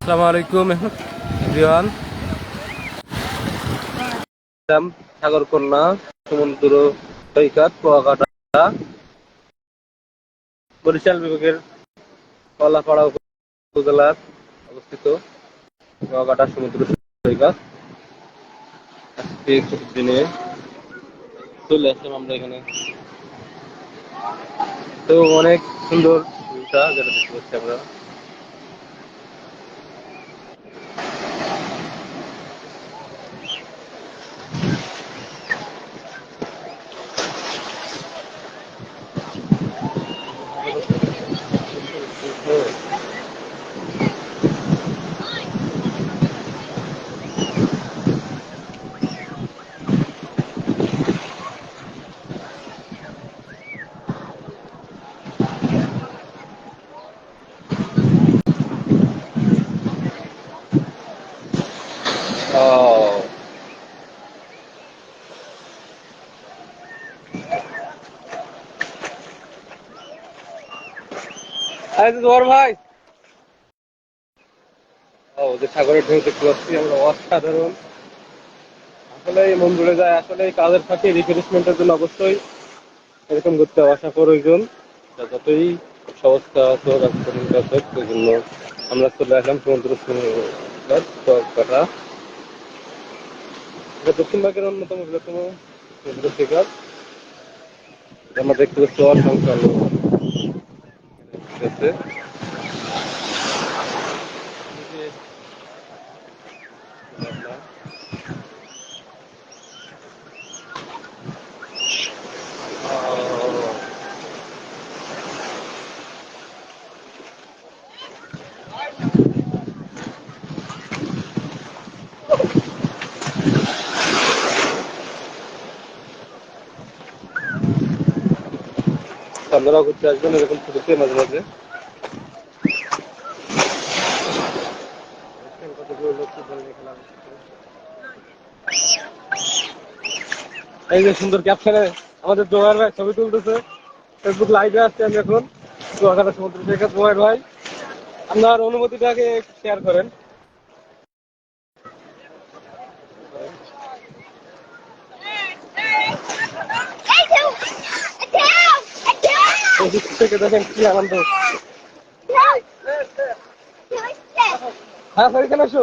আসসালামু আলাইকুম এভরিওয়ান। সাগর সমুদ্র, সৈকত, কুয়াকাটা। বরিশাল বিভাগের কলাপাড়া উপজেলার অবস্থিত কুয়াকাটা সমুদ্র সৈকত। দিনে চলে আসলাম আমরা এখানে। তো অনেক সুন্দর ভিউটা যেটা দেখতে পাচ্ছি আমরা। তোমার ভাই। সাগরের ঢেউ দেখতে পাচ্ছি, আমরা অসাধারণ। আসলে এই মন্দিরে যায়, আসলে কাজের ফাঁকে রিফ্রেশমেন্টের জন্য অবশ্যই এরকম করতে আসা প্রয়োজন। যতই জন্য আমরা চলে আসলাম সমুদ্র কাটা দক্ষিণবঙ্গের অন্যতম বৃহত্তম সমুদ্র শিকার আমরা দেখতে পাচ্ছি অসংখ্য ücreti আপনারাও ঘুরতে আসবেন, এরকম ছুটিতে মাঝে মাঝে। এই যে সুন্দর ক্যাপশনে আমাদের জোয়ার ভাই ছবি তুলতেছে। ফেসবুক লাইভে আসছে আমি এখন। কুয়াকাটা সমুদ্র থেকে জোয়ার ভাই। আপনার অনুমতিটাকে শেয়ার করেন এই দিক থেকে দেখেন কি আনন্দ হ্যাঁ স্যার এখানে আসো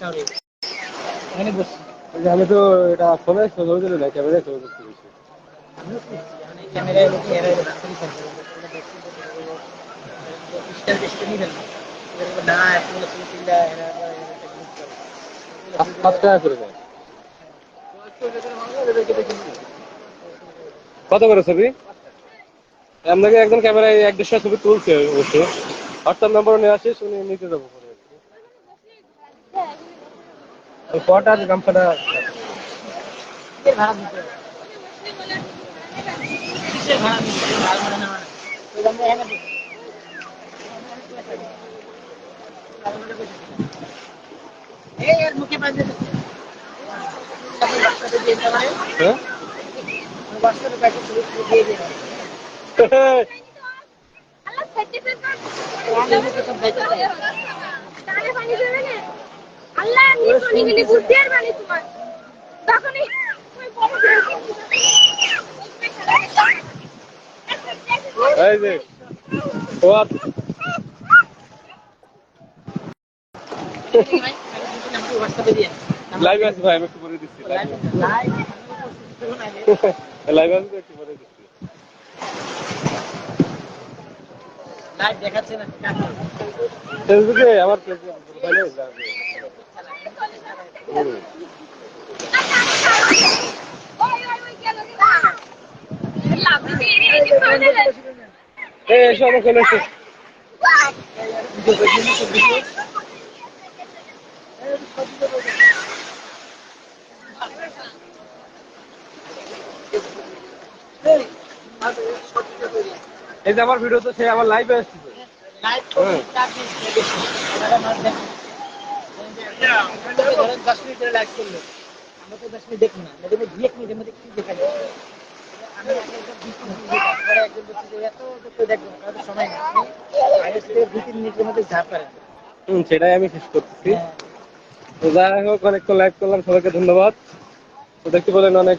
কাউরে। এখানে বসছি। ওই যে আমি তো এটা ফোনে ছবি দিলে না ক্যামেরায় ছবি করতে গেছি আমিও কত করে ছবি? আপনাকে একজন ক্যামেরায় এক দেড়শো ছবি তুলছে অবশ্য। হোয়াটসঅ্যাপ নাম্বার নিয়ে আসিস উনি নিতে যাব কটা গামছাটা কিসের ভাড়া আল্লাহ নিকনি গেলে বুদ্ধি আর বানি তোমার তখনই লাইভ আছে ভাই আমি একটু পরে দিচ্ছি লাইভ লাইভ দেখুন আগে। লাইভ আছে তো একটু পরে দিচ্ছি। লাইভ দেখাচ্ছে না ফেসবুকে আমার পেজে প্রোফাইলে হুম ওই ওই ওই গেল লাভ দিয়ে এই যে ফাইনাল এই এসো। আমার চলে এসো ভিডিও ভিডিও সব ভিডিও। এই যে আমার ভিডিও তো সে আমার লাইভে আসছে দশ লাইভ করল। আমরা তো দশ মিনিট দেখি না। দেখবেন যে এক মিনিটের মধ্যে কি দেখা যায়। আমি আগে একদম বিশ মিনিট দেখতাম। পরে একজন বলছে এত দেখব সময় নেই। আগে থেকে দুই তিন মিনিটের মধ্যে যা পারেন। সেটাই আমি শেষ করতেছি হ্যাঁ। তো যাই হোক, অনেকক্ষণ লাইভ করলাম, সবাইকে ধন্যবাদ। তো দেখতে পেলেন অনেক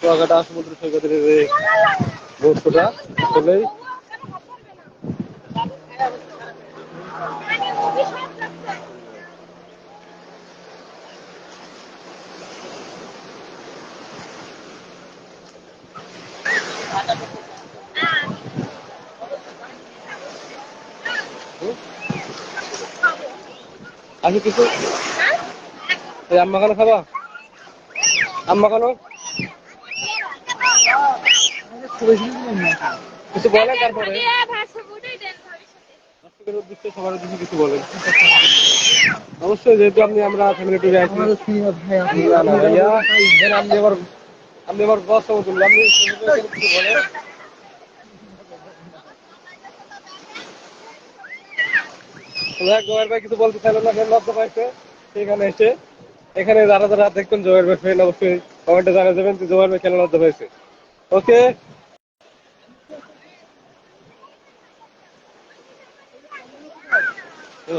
কুয়াকাটা সমুদ্র সৈকতের যে দৃশ্যটা আসলেই। আছে কিছু আম্মা খানো খাবা? আম্মা খানো কিছু বলেন তারপরে। সবার উদ্দেশ্যে কিছু বলেন। অবশ্যই যেহেতু আপনি আমরা ফ্যামিলি টুরে আছি। আপনি আপনি বস আপনি কিছু বলেন। জয়ের ভাই কিছু বলতে চাইলেন না লজ্জা পাইছে সেখানে এসে, এখানে যারা যারা দেখবেন জয়ের ভাই ফ্রেন্ড অবশ্যই কমেন্টে জানিয়ে দেবেন যে জয়ের ভাই কেন লজ্জা পাইছে ওকে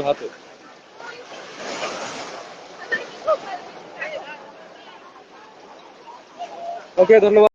হাতে। ওকে ধন্যবাদ।